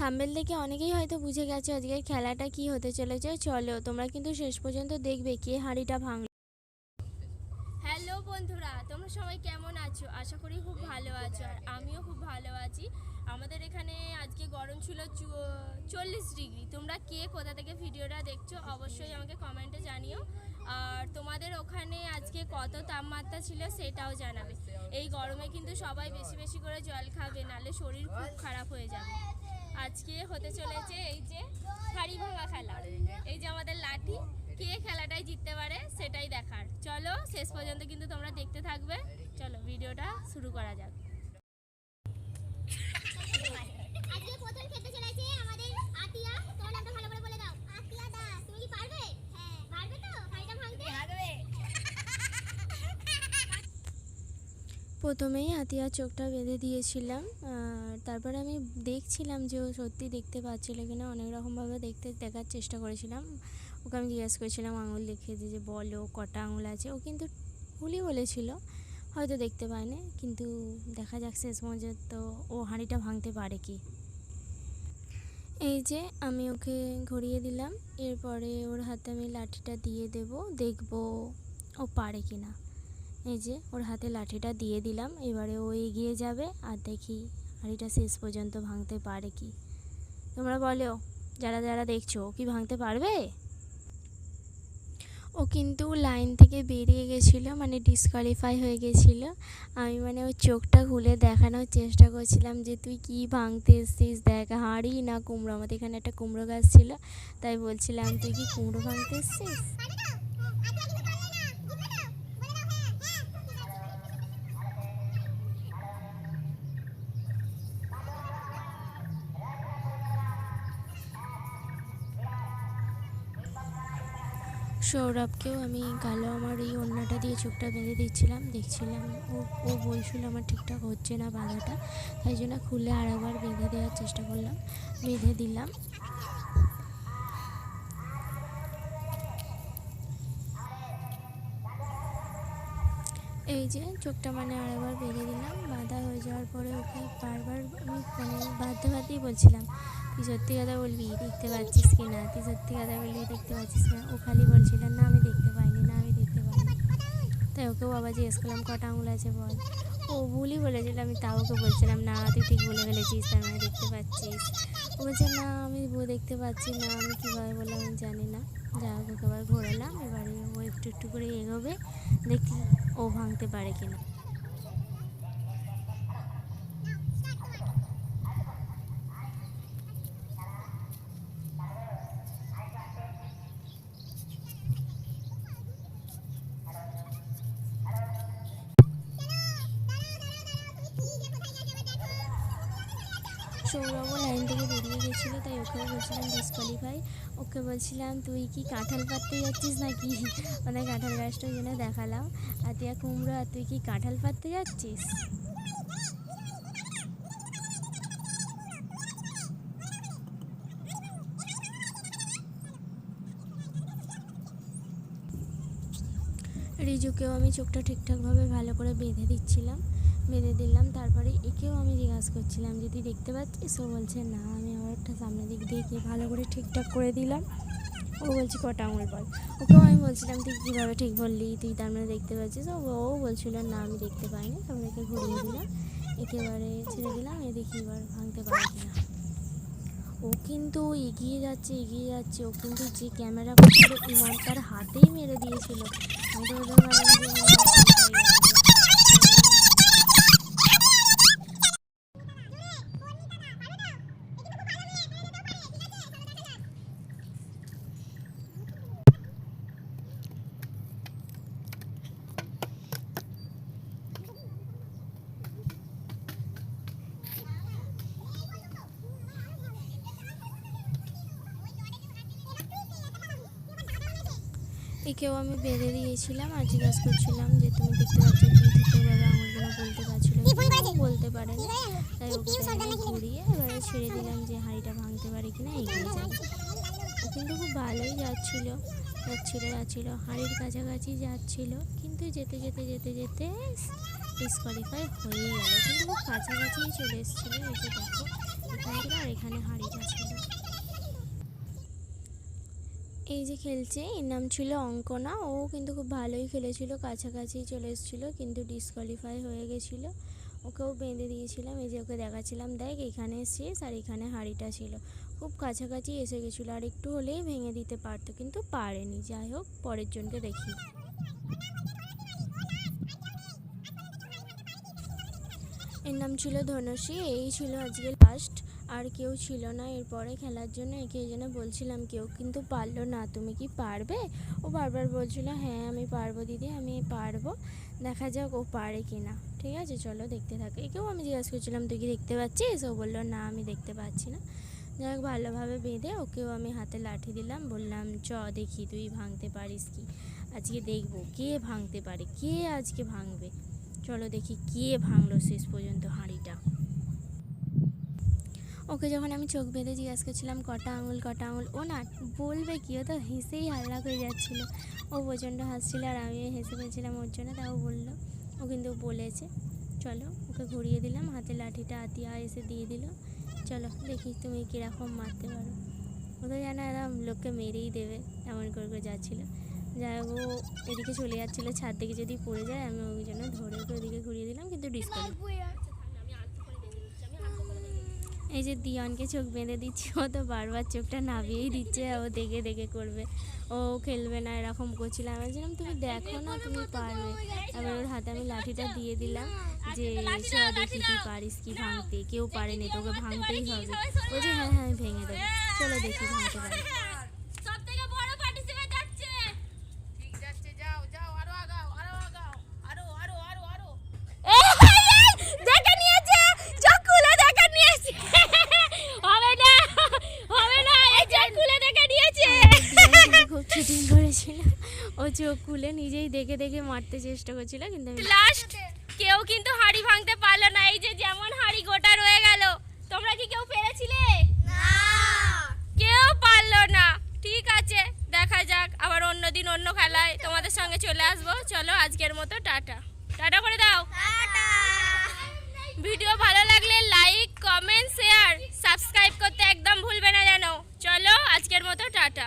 Thumbnail দেখে অনেকেই হয়তো বুঝে গেছে আজকের খেলাটা কি হতে চলেছে। চলো, তোমরা কিন্তু শেষ পর্যন্ত দেখবে কে হাঁড়িটা ভাঙল। হ্যালো বন্ধুরা, তোমরা সবাই কেমন আছো? আশা করি খুব ভালো আছো আর আমিও খুব ভালো আছি। আমাদের এখানে আজকে গরম ছিল চল্লিশ ডিগ্রি। তোমরা কে কোথা থেকে ভিডিওটা দেখছ অবশ্যই আমাকে কমেন্টে জানিও। আর তোমাদের ওখানে আজকে কত তাপমাত্রা ছিল সেটাও জানাবে। এই গরমে কিন্তু সবাই বেশি বেশি করে জল খাবে নালে শরীর খুব খারাপ হয়ে যাবে। আজকে হতে চলেছে এই যে হাড়ি ভাঙা খেলা। এই যে আমাদের লাঠি, কে খেলাটাই জিততে পারে সেটাই দেখার। চলো, শেষ পর্যন্ত কিন্তু তোমরা দেখতে থাকবে। চলো, ভিডিওটা শুরু করা যাক আজকে প্রথম খেলতে চলেছে আমাদের আতিয়া তোমার নামটা ভালো করে বলে দাও আতিয়া দাস তুমি কি পারবে হ্যাঁ পারবে তো হাড়িটা ভাঙতে পারবে প্রথমেই হাতিয়া চোখটা বেঁধে দিয়েছিলাম তারপরে আমি দেখছিলাম যে ও সত্যি দেখতে পাচ্ছিল কিনা, অনেক রকমভাবে দেখতে, দেখার চেষ্টা করেছিলাম। ওকে আমি জিজ্ঞেস করেছিলাম, আঙুল দেখিয়ে দিয়ে যে বলো কটা আঙুল আছে? ও কিন্তু ভুলই বলেছিল, হয়তো দেখতে পায়নি, কিন্তু দেখা যাক শেষ পর্যন্ত ও হাঁড়িটা ভাঙতে পারে কি। এই যে আমি ওকে ঘুরিয়ে দিলাম, এরপরে ওর হাতে আমি লাঠিটা দিয়ে দেব, দেখব ও পারে কি না এই যে, ওর হাতে লাঠিটা দিয়ে দিলাম, এবারে ও এগিয়ে যাবে আর দেখি হাঁড়িটা শেষ পর্যন্ত ভাঙতে পারে কি। তোমরা বলো, যারা যারা দেখছ কি ভাঙতে পারবে? ও কিন্তু লাইন থেকে বেরিয়ে গেছিল মানে ডিসকোয়ালিফাই হয়ে গেছিল। আমি মানে ওর চোখটা খুলে দেখানোর চেষ্টা করছিলাম যে, তুই কি ভাঙতে এসছিস? দেখ, হাঁড়ি না কুমড়ো। আমাদের এখানে একটা কুমড়ো গাছ ছিল, তাই বলছিলাম, তুই কি কুমড়ো ভাঙতে এসছিস? সৌরভকেও আমি কালো আমার এই ওড়নাটা দিয়ে চোখটা বেঁধে দিচ্ছিলাম। দেখছিলাম ও ও বলছিল আমার ঠিকঠাক হচ্ছে না বাঁধাটা, তাই জন্য খুলে আরেকবার বেঁধে দেওয়ার চেষ্টা করলাম, বেঁধে দিলাম। এই যে চোখটা মানে আরেকবার বেঁধে দিলাম, বাঁধা হয়ে যাওয়ার পরে ওকে বারবার আমি মানে বাধ্য বাধ্যই বলছিলাম তুই সত্যি কথা বলবি? দেখতে পাচ্ছিস কি না? তুই সত্যি কথা বলবি, দেখতে পাচ্ছিস না? ও খালি বলছিল না আমি দেখতে পাইনি, না, আমি দেখতে পাইনি। তাই ওকেও আবার জিজ্ঞেস করলাম, কটা আঙুল আছে বল? ও ভুলই বলেছিল, আমি তাও ওকে বলছিলাম, না, তুই ঠিক বলে ফেলেছিস, তার মানে দেখতে পাচ্ছিস। ও বলছে, না, আমি দেখতে পাচ্ছি, না, আমি কীভাবে বললাম আমি জানি না। যা হোক, ওকে আবার ঘোরালাম, এবারে ও একটু একটু করে এগোবে, দেখি ও ভাঙতে পারে কিনা। সৌরভও লাইন থেকে বেরিয়ে গেছিল, তাই ওকেও বলছিলাম ডিসকোয়ালিফাই ওকে বলছিলাম, তুই কি কাঁঠাল পাততে যাচ্ছিস নাকি? মানে কাঁঠাল গাছটা জন্য দেখালাম। আর তুই কুমড়ো, আর তুই কি কাঁঠাল পাততে যাচ্ছিস? রিজুকেও আমি চোখটা ঠিকঠাকভাবে ভালো করে বেঁধে দিচ্ছিলাম। বেঁধে দিলাম, তারপরে একেও আমি জিজ্ঞাসা করছিলাম যে তুই দেখতে পাচ্ছিস? ও বলছে, না, আমি আবার একটা সামনের দিক দিয়ে ভালো করে ঠিকঠাক করে দিলাম। ও বলছে, কটা আঙুল বল? ওকেও আমি বলছিলাম, তুই কীভাবে ঠিক বললি? তুই তার মানে দেখতে পাচ্ছিস? ও ও বলছিল, না, আমি দেখতে পাইনি তারপরে একে ঘুরিয়ে দিলাম। একেবারে ছেড়ে দিলাম, এ দেখি এবার ভাঙতে পারে কিনা। ও কিন্তু এগিয়ে যাচ্ছে এগিয়ে যাচ্ছে। ও কিন্তু যে ক্যামেরা করছিল ইমন তার হাতেই মেরে দিয়েছিল। আমি তো হয় হয়ে। একেও আমি বেঁধে দিয়েছিলাম আর জিজ্ঞাসা করছিলাম যে তুমি দেখতে পাচ্ছ কি? আঙুলগুলো বলতে পারছিল? বলতে তাই ওকে তাই আমি ঘুরিয়ে এবারে ছেড়ে দিলাম যে হাঁড়িটা ভাঙতে পারে কিনা এগিয়ে যাবে কিন্তু খুব ভালোই যাচ্ছিল যাচ্ছিল যাচ্ছিল। হাঁড়ির কাছাকাছি যাচ্ছিল কিন্তু যেতে যেতে যেতে যেতে ডিসকোয়ালিফাই হয়েই গেল। কিন্তু খুব কাছাকাছিই চলে এসেছিল যে দেখো এখান থেকে আর এখানে হাঁড়িটা ছিল এই যে খেলছে, এর নাম ছিল অঙ্কনা। ও কিন্তু খুব ভালোই খেলেছিল, কাছাকাছি চলে এসেছিল, কিন্তু ডিসকোয়ালিফাই হয়ে গেছিল। ওকেও বেঁধে দিয়েছিলাম, এই যে ওকে দেখাচ্ছিলাম, দেখ এখানে শেষ আর এখানে হাঁড়িটা ছিল। খুব কাছাকাছি এসে গেছিল, আর একটু হলেই ভেঙে দিতে পারতো, কিন্তু পারেনি। যাই হোক, পরের জনকে দেখি। এর নাম ছিল ধনশ্রী এই ছিল আজকে লাস্ট আর কেউ ছিল না। এরপরে খেলার জন্য একে জন্য বলছিলাম কেউ কিন্তু পারল না। তুমি কি পারবে? ও বারবার বলছিল হ্যাঁ আমি পারব দিদি, আমি পারব। দেখা যাক ও পারে কি না ঠিক আছে, চলো দেখতে থাকে। একেও আমি জিজ্ঞাসা করছিলাম, তুই কি দেখতে পাচ্ছিস? ও বলল, না, আমি দেখতে পাচ্ছি না। যাই হোক, ভালোভাবে বেঁধে ওকেও আমি হাতে লাঠি দিলাম। বললাম, চ, দেখি তুই ভাঙতে পারিস কি? আজকে দেখব কে ভাঙতে পারে, কে আজকে ভাঙবে। চলো দেখি কে ভাঙলো শেষ পর্যন্ত হাঁড়িটা। ওকে যখন আমি চোখ বেঁধে জিজ্ঞাসা করছিলাম, কটা আঙুল কটা আঙুল? ও না, বলবে কি? ও তো হেসেই হাল্লা হয়ে যাচ্ছিল। ও প্রচণ্ড হাসছিল আর আমি হেসে ফেলছিলাম ওর জন্য, তাও বলল। ও কিন্তু বলেছে, চলো, ওকে ঘুরিয়ে দিলাম, হাতে লাঠিটা আতিয়া এসে দিয়ে দিল। চলো, দেখি তুমি কীরকম মারতে পারো। ও তো জানো এরম লোককে মেরেই দেবে, এমন করে করে যাচ্ছিল। যাই হোক, ও এদিকে চলে যাচ্ছিল, ছাদ থেকে যদি পড়ে যায়, আমি ওই জন্য ধরে ওকে ওদিকে ঘুরিয়ে দিলাম কিন্তু ডিসকাউন্ট এই যে দিয়নকে চোখ বেঁধে দিচ্ছি ও তো বারবার চোখটা নামিয়েই দিচ্ছে ও দেখে দেখে করবে। ও খেলবে না এরকম করছিলাম আমি বলছিলাম তুমি দেখো না তুমি পারবে। তারপর ওর হাতে আমি লাঠিটা দিয়ে দিলাম যে দেখি তুই পারিস কি ভাঙতে। কেউ পারেনি তোকে ভাঙতেই হবে। বলছে হ্যাঁ হ্যাঁ আমি ভেঙে দেবো। চলো দেখি ভাঙতে পারি সব থেকে বড় পার্টিসিপেট যাচ্ছে ঠিক যাচ্ছে যাও যাও আরও আগাও আরও আগাও আরও আরও আরও আরও দেখে নিয়েছে চোখ খুলে দেখে নিয়েছে হবে না হবে না এই চোখ খুলে দেখে নিয়েছে দিয়ান কিন্তু খুব চিটিং করেছিল ও চোখ খুলে নিজেই দেখে দেখে মারতে চেষ্টা করছিল কিন্তু লাস্ট কেউ কিন্তু হাড়ি ভাঙতে পারল না এই যে যেমন হাড়ি গোটা রয়ে গেল তোমরা কি কেউ পেরেছিলে? কেউ পারল না। ঠিক আছে দেখা যাক আবার অন্য দিন অন্য খেলায় তোমাদের সঙ্গে চলে আসব। চলো আজকের মতো টাটা। টাটা করে দাও। ভিডিও ভালো লাগলে লাইক কমেন্ট শেয়ার সাবস্ক্রাইব করতে একদম ভুলবে না জানো চলো আজকের মতো টাটা।